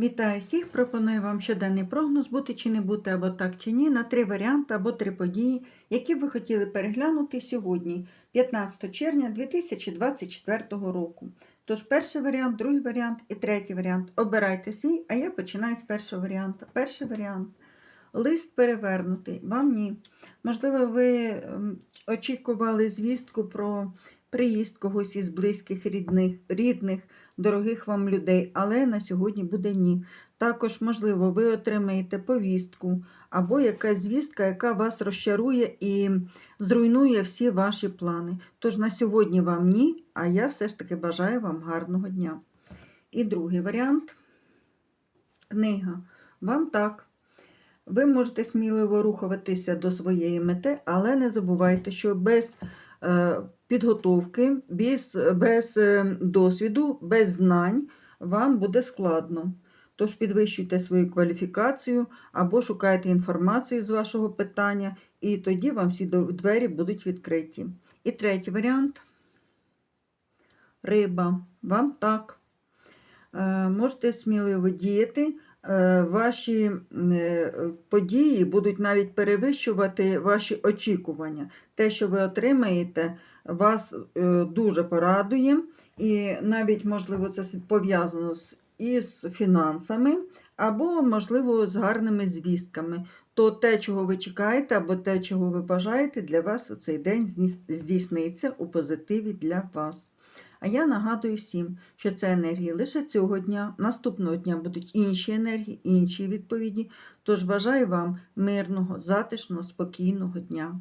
Вітаю всіх! Пропоную вам щоденний прогноз бути чи не бути, або так чи ні, на три варіанти або три події, які б ви хотіли переглянути сьогодні, 15 червня 2024 року. Тож перший варіант, другий варіант і третій варіант. Обирайте свій, а я починаю з першого варіанту. Перший варіант. Лист перевернутий. Вам ні. Можливо, ви очікували звістку про приїзд когось із близьких рідних, рідних дорогих вам людей, але на сьогодні буде ні. Також, можливо, ви отримаєте повістку або якась звістка, яка вас розчарує і зруйнує всі ваші плани. Тож на сьогодні вам ні, а я все ж таки бажаю вам гарного дня. І другий варіант книга. Вам так. Ви можете сміливо рухатися до своєї мети, але не забувайте, що без підготовки, без, без е, досвіду, без знань вам буде складно. Тож підвищуйте свою кваліфікацію або шукайте інформацію з вашого питання, і тоді вам всі двері будуть відкриті. І третій варіант риба. Вам так. Е, Можете сміливо діяти. Е, Ваші е, події будуть навіть перевищувати ваші очікування. Те, що ви отримаєте, вас е, дуже порадує, і навіть, можливо, це пов'язано із фінансами, або, можливо, з гарними звістками. То те, чого ви чекаєте, або те, чого ви бажаєте, для вас у цей день здійсниться у позитиві для вас. А я нагадую всім, що це енергії лише цього дня, наступного дня будуть інші енергії, інші відповіді. Тож бажаю вам мирного, затишного, спокійного дня.